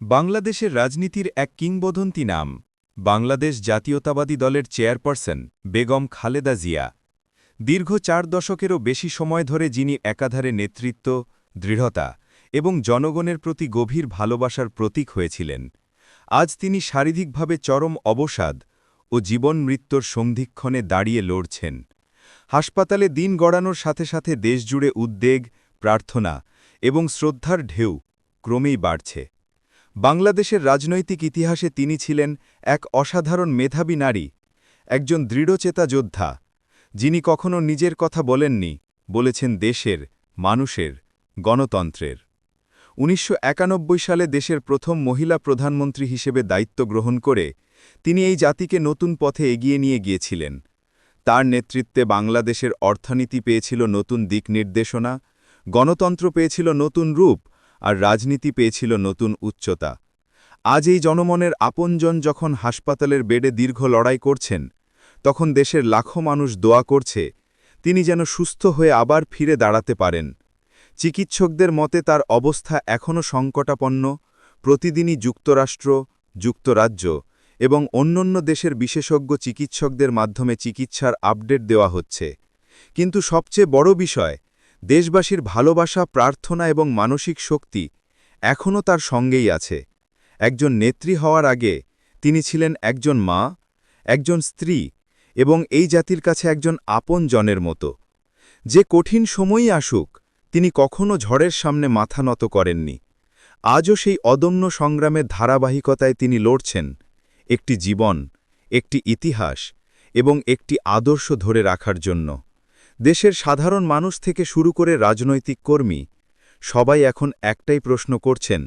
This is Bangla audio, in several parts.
বাংলাদেশের রাজনীতির এক কিংবদন্তি নাম, বাংলাদেশ জাতীয়তাবাদী দলের চেয়ারপারসন বেগম খালেদা জিয়া। দীর্ঘ চার দশকেরও বেশি সময় ধরে যিনি একাধারে নেতৃত্ব, দৃঢ়তা এবং জনগণের প্রতি গভীর ভালোবাসার প্রতীক হয়েছিলেন। আজ তিনি শারীরিকভাবে চরম অবসাদ ও জীবন মৃত্যুর সন্ধিক্ষণে দাঁড়িয়ে লড়ছেন। হাসপাতালে দিন গড়ানোর সাথে সাথে দেশজুড়ে উদ্বেগ, প্রার্থনা এবং শ্রদ্ধার ঢেউ ক্রমেই বাড়ছে। বাংলাদেশের রাজনৈতিক ইতিহাসে তিনি ছিলেন এক অসাধারণ মেধাবী নারী, একজন দৃঢ়চেতা যোদ্ধা, যিনি কখনো নিজের কথা বলেননি, বলেছেন দেশের, মানুষের, গণতন্ত্রের। উনিশশো একানব্বই সালে দেশের প্রথম মহিলা প্রধানমন্ত্রী হিসেবে দায়িত্ব গ্রহণ করে তিনি এই জাতিকে নতুন পথে এগিয়ে নিয়ে গিয়েছিলেন। তার নেতৃত্বে বাংলাদেশের অর্থনীতি পেয়েছিল নতুন দিক নির্দেশনা, গণতন্ত্র পেয়েছিল নতুন রূপ আর রাজনীতি পেয়েছিল নতুন উচ্চতা। আজ এই জনমনের আপনজন যখন হাসপাতালের বেডে দীর্ঘ লড়াই করছেন, তখন দেশের লাখো মানুষ দোয়া করছে, তিনি যেন সুস্থ হয়ে আবার ফিরে দাঁড়াতে পারেন। চিকিৎসকদের মতে তার অবস্থা এখনও সংকটাপন্ন, প্রতিদিনই যুক্তরাষ্ট্র, যুক্তরাজ্য এবং অন্যান্য দেশের বিশেষজ্ঞ চিকিৎসকদের মাধ্যমে চিকিৎসার আপডেট দেওয়া হচ্ছে। কিন্তু সবচেয়ে বড় বিষয় দেশবাসীর ভালোবাসা, প্রার্থনা এবং মানসিক শক্তি এখনও তার সঙ্গেই আছে। একজন নেত্রী হওয়ার আগে তিনি ছিলেন একজন মা, একজন স্ত্রী এবং এই জাতির কাছে একজন আপন জনের মতো। যে কঠিন সময়ই আসুক, তিনি কখনো ঝড়ের সামনে মাথা নত করেননি। আজও সেই অদম্য সংগ্রামের ধারাবাহিকতায় তিনি লড়ছেন। একটি জীবন, একটি ইতিহাস এবং একটি আদর্শ ধরে রাখার জন্য। দেশের সাধারণ মানুষ থেকে শুরু করে রাজনৈতিক কর্মী, সবাই এখন একটাই প্রশ্ন করছেন,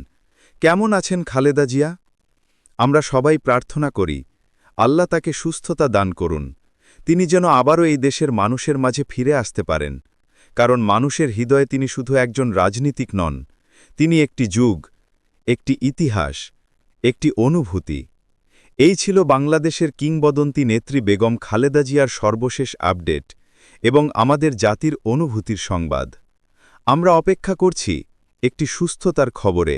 কেমন আছেন খালেদা জিয়া? আমরা সবাই প্রার্থনা করি, আল্লাহ তাকে সুস্থতা দান করুন, তিনি যেন আবারও এই দেশের মানুষের মাঝে ফিরে আসতে পারেন, কারণ মানুষের হৃদয়ে তিনি শুধু একজন রাজনীতিক নন, তিনি একটি যুগ, একটি ইতিহাস, একটি অনুভূতি। এই ছিল বাংলাদেশের কিংবদন্তি নেত্রী বেগম খালেদা জিয়ার সর্বশেষ আপডেট। এবং আমাদের জাতির অনুভূতির সংবাদ। আমরা অপেক্ষা করছি একটি সুস্থতার খবরে।